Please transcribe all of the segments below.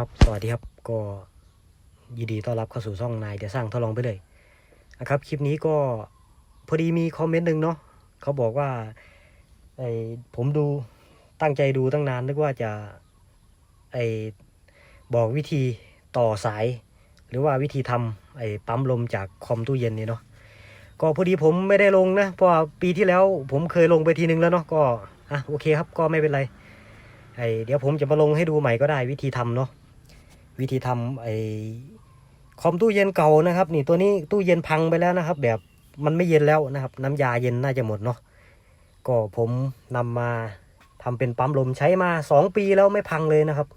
ครับสวัสดีครับก็ยินดีต้อนรับเข้าสู่ช่องนายเดี๋ยวสร้างทดลองไปเลยนะครับคลิปนี้ก็พอดีมีคอมเมนต์หนึ่งเนาะเขาบอกว่าไอผมดูตั้งใจดูตั้งนานนึกว่าจะไอบอกวิธีต่อสาย หรือว่าวิธีทำไอปั๊มลมจากคอมตู้เย็นนี่เนาะก็พอดีผมไม่ได้ลงนะเพราะปีที่แล้วผมเคยลงไปทีนึงแล้วเนาะก็อะโอเคครับก็ไม่เป็นไรไอเดี๋ยวผมจะมาลงให้ดูใหม่ก็ได้วิธีทำเนาะ วิธีทำไอคอมตู้เย็นเก่านะครับ นี่ตัวนี้ตู้เย็นพังไปแล้วนะครับ แบบมันไม่เย็นแล้วนะครับ น้ำยาเย็นน่าจะหมดเนาะก็ผมนำมาทำเป็นปั๊มลมใช้มาสองปีแล้วไม่พังเลยนะครับ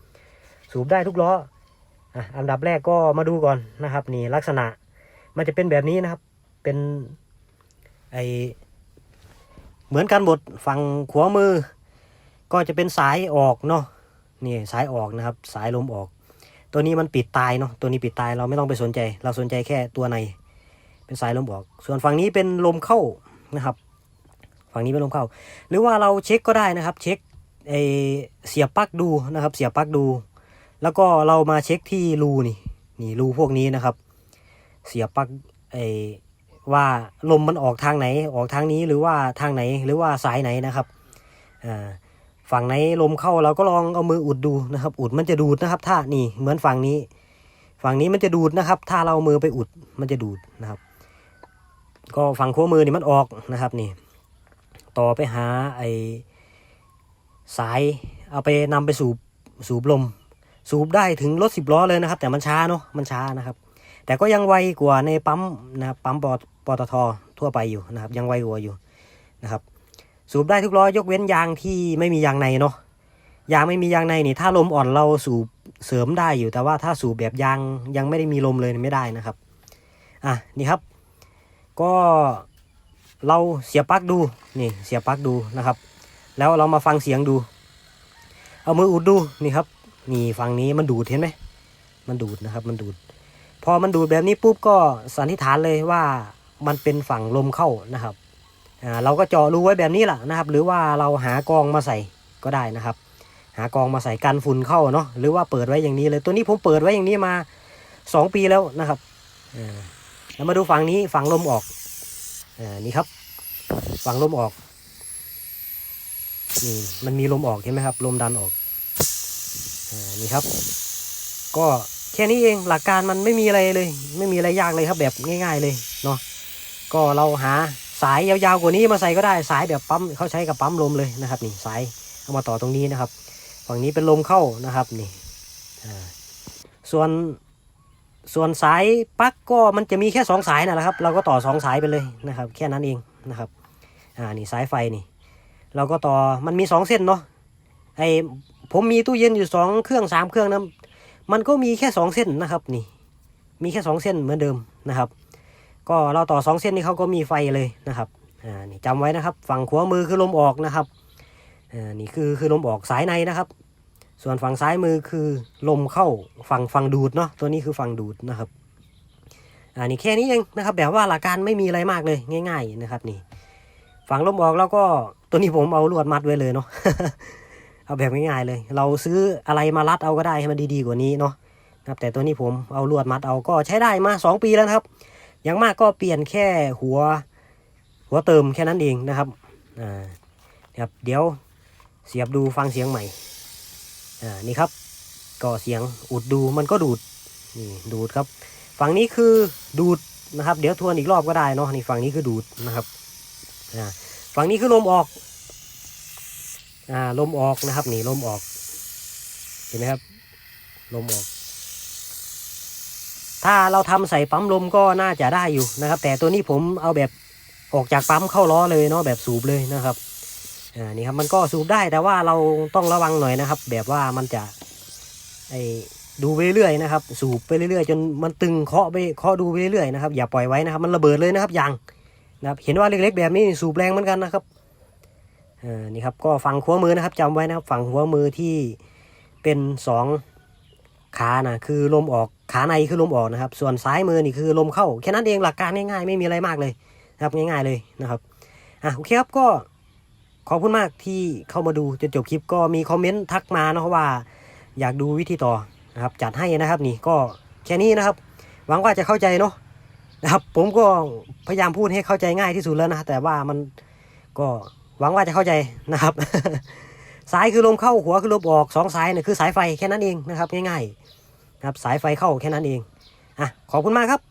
สูบได้ทุกล้ออะอันดับแรกก็มาดูก่อนนะครับ นี่ลักษณะมันจะเป็นแบบนี้นะครับ เป็นไอเหมือนกันหมดฝั่งขวามือ ก็จะเป็นสายออกเนาะนี่สายออกนะครับ สายลมออก ตัวนี้มันปิดตายเนาะตัวนี้ปิดตายเราไม่ต้องไปสนใจ เราสนใจแค่ตัวใน เป็นสายลมออก ส่วนฝั่งนี้เป็นลมเข้านะครับ ฝั่งนี้เป็นลมเข้า หรือว่าเราเช็คก็ได้นะครับ เช็คไอเสียบปลั๊กดูนะครับ เสียบปลั๊กดู แล้วก็เรามาเช็คที่รูนี่นี่รูพวกนี้นะครับ เสียบปลั๊กไอว่าลมมันออกทางไหนออกทางนี้หรือว่าทางไหนหรือว่าสายไหนนะครับอ่า ฝั่งไหนลมเข้าเราก็ลองเอามืออุดดูนะครับ อุดมันจะดูดนะครับ ถ้านี่เหมือนฝั่งนี้ ฝั่งนี้มันจะดูดนะครับ ถ้าเราเอามือไปอุดมันจะดูดนะครับ ก็ฝั่งขั้วมือนี่มันออกนะครับนี่ ต่อไปหาไอสายเอาไปนำไปสูบสูบลม สูบได้ถึงรถสิบล้อเลยนะครับ แต่มันช้าเนาะมันช้านะครับ แต่ก็ยังไวกว่าในปั๊มนะครับปั๊มปปตททั่วไปอยู่นะครับ ยังไวกว่าอยู่นะครับ สูบได้ทุกล้อยกเว้นยางที่ไม่มียางในเนาะยางไม่มียางในนี่ ถ้าลมอ่อนเราสูบเสริมได้อยู่แต่ว่าถ้าสูบแบบยางยังไม่ได้มีลมเลยไม่ได้นะครับอะนี่ครับ ก็เราเสียบปลั๊กดูนี่เสียบปลั๊กดูนะครับ แล้วเรามาฟังเสียงดู เอามืออุดดูนี่ครับนี่ฝั่งนี้มันดูดเห็นไหมมันดูดนะครับมันดูด พอมันดูดแบบนี้ปุ๊บก็สันนิษฐานเลยว่ามันเป็นฝั่งลมเข้านะครับ เราก็เจาะรูไว้แบบนี้แหละนะครับ หรือว่าเราหากองมาใส่ก็ได้นะครับ หากองมาใส่กันฝุ่นเข้าเนาะหรือว่าเปิดไว้อย่างนี้เลยตัวนี้ผมเปิดไว้อย่างนี้มาสองปีแล้วนะครับแล้วมาดูฝั่งนี้ฝั่งลมออกอนี่ครับฝั่งลมออกนี่มันมีลมออกเห็นไหมครับ ลมดันออกอนี่ครับ ก็แค่นี้เองหลักการมันไม่มีอะไรเลย ไม่มีอะไรยากเลยครับแบบง่าย ๆเลยเนาะก็เราหา สายยาวๆกว่านี้มาใส่ก็ได้สายแบบปั๊มเขาใช้กับปั๊มลมเลยนะครับ นี่สายเอามาต่อตรงนี้นะครับ ฝั่งนี้เป็นลมเข้านะครับนี่ส่วนส่วนสายปลั๊กก็มันจะมีแค่สองสายนั่นแหละครับ เราก็ต่อสองสายไปเลยนะครับ แค่นั้นเองนะครับอ่านี่สายไฟนี่ เราก็ต่อมันมีสองเส้นเนาะไอผมมีตู้เย็นอยู่สองเครื่องสามเครื่องนะมันก็มีแค่สองเส้นนะครับนี่ มีแค่สองเส้นเหมือนเดิมนะครับ ก็เราต่อสองเส้นนี้เขาก็มีไฟเลยนะครับอ่านี่จำไว้นะครับ ฝั่งขวามือคือลมออกนะครับอ่านี่คือคือลมออกสายในนะครับ ส่วนฝั่งซ้ายมือคือลมเข้าฝั่งฝั่งดูดเนาะตัวนี้คือฝั่งดูดนะครับอ่านี่แค่นี้เองนะครับ แบบว่าหลักการไม่มีอะไรมากเลยง่าย ๆนะครับนี่ฝั่งลมออกแล้วก็ตัวนี้ผมเอาลวดมัดไว้เลยเนาะเอาแบบง่ายๆเลย เราซื้ออะไรมารัดเอาก็ได้ให้มันดีๆกว่านี้เนาะครับแต่ตัวนี้ผมเอาลวดมัดเอาก็ใช้ได้มาสองปีแล้วครับ อย่างมากก็เปลี่ยนแค่หัวหัวเติมแค่นั้นเองนะครับอ่าครับเดี๋ยวเสียบดูฟังเสียงใหม่อ่านี่ครับก็เสียงอุดดูมันก็ดูดนี่ดูดครับ ฝั่งนี้คือดูดนะครับ เดี๋ยวทวนอีกรอบก็ได้เนาะนี่ฝั่งนี้คือดูดนะครับอ่าฝั่งนี้คือลมออกอ่าลมออกนะครับนี่ลมออกเห็นไหมครับลมออก ถ้าเราทำใส่ปั๊มลมก็น่าจะได้อยู่นะครับ แต่ตัวนี้ผมเอาแบบออกจากปั๊มเข้าล้อเลยเนาะแบบสูบเลยนะครับอ่านี่ครับมันก็สูบได้แต่ว่าเราต้องระวังหน่อยนะครับ แบบว่ามันจะไอดูไปเรื่อยนะครับ สูบไปเรื่อยๆ จนมันตึงเคาะไปเคาะดูไปเรื่อยๆนะครับอย่าปล่อยไว้นะครับ มันระเบิดเลยนะครับยางนะครับ เห็นว่าเล็กๆ แบบนี้สูบแรงเหมือนกันนะครับอ่านี่ครับก็ฝั่งหัวมือนะครับจำไว้นะครับฝั่งหัวมือที่เป็นสอง ขานะคือลมออกขาในคือลมออกนะครับ ส่วนซ้ายมือนี่คือลมเข้าแค่นั้นเองหลักการง่ายๆ ไม่มีอะไรมากเลยนะครับง่ายๆเลยนะครับอะโอเคครับก็ขอบคุณมากที่เข้ามาดูจนจบคลิปก็มีคอมเมนต์ทักมาเนาะว่า อยากดูวิธีต่อนะครับจัดให้นะครับนี่ก็แค่นี้นะครับ หวังว่าจะเข้าใจเนาะนะครับผมก็พยายามพูดให้เข้าใจง่ายที่สุดแล้วนะแต่ว่ามันก็หวังว่าจะเข้าใจนะครับ สายคือลมเข้าหัวคือลมออกสองสายเนี่ยคือสายไฟแค่นั้นเองนะครับง่ายๆนะครับสายไฟเข้าแค่นั้นเองอะขอบคุณมากครับ